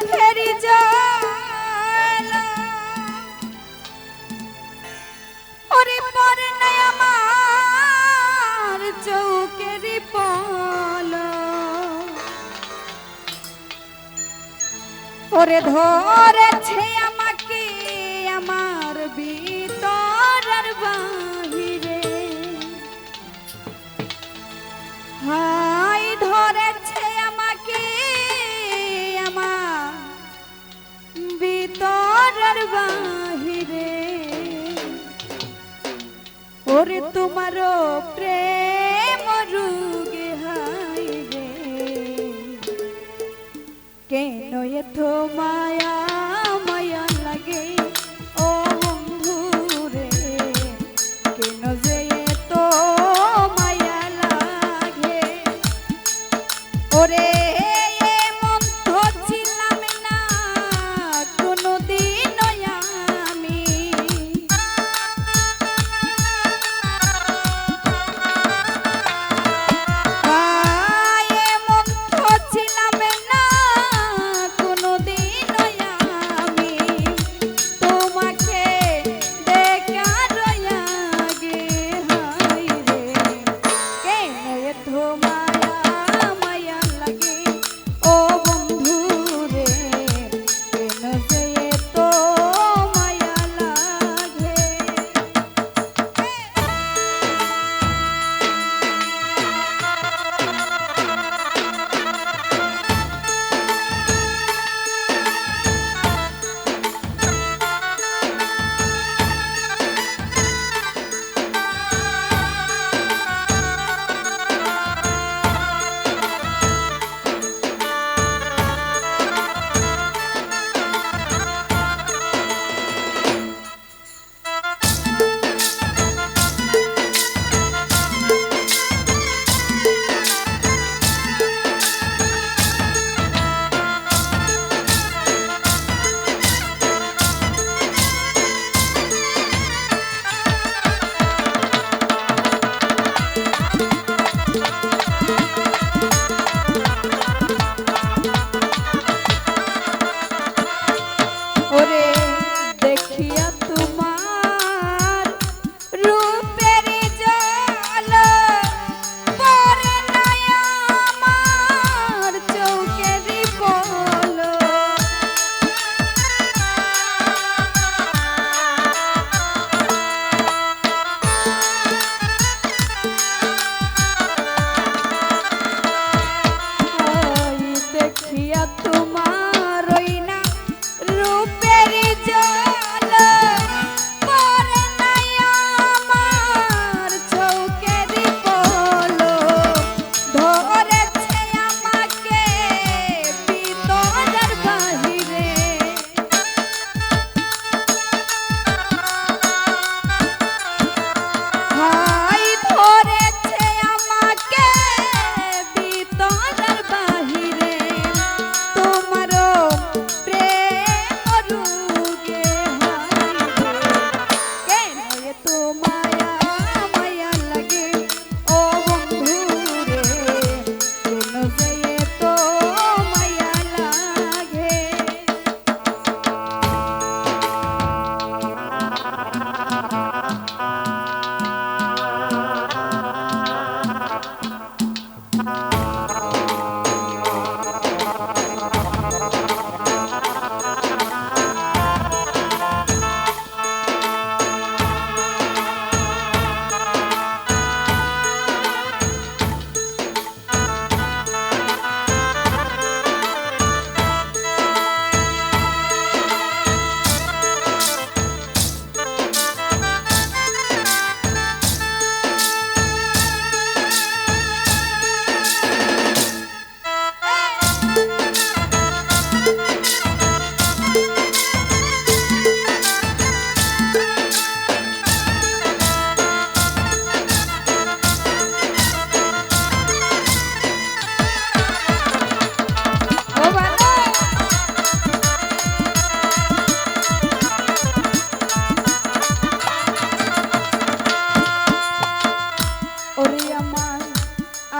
দুঃখের ওরে পরে নাই আমার চৌকের পাল। ওরে ধরেছে আমাকে আমার ভিতরের বাহিরে। হা বাহিরে। ওরে তোমার প্রেম রুগে হাইরে কেন এত মায়া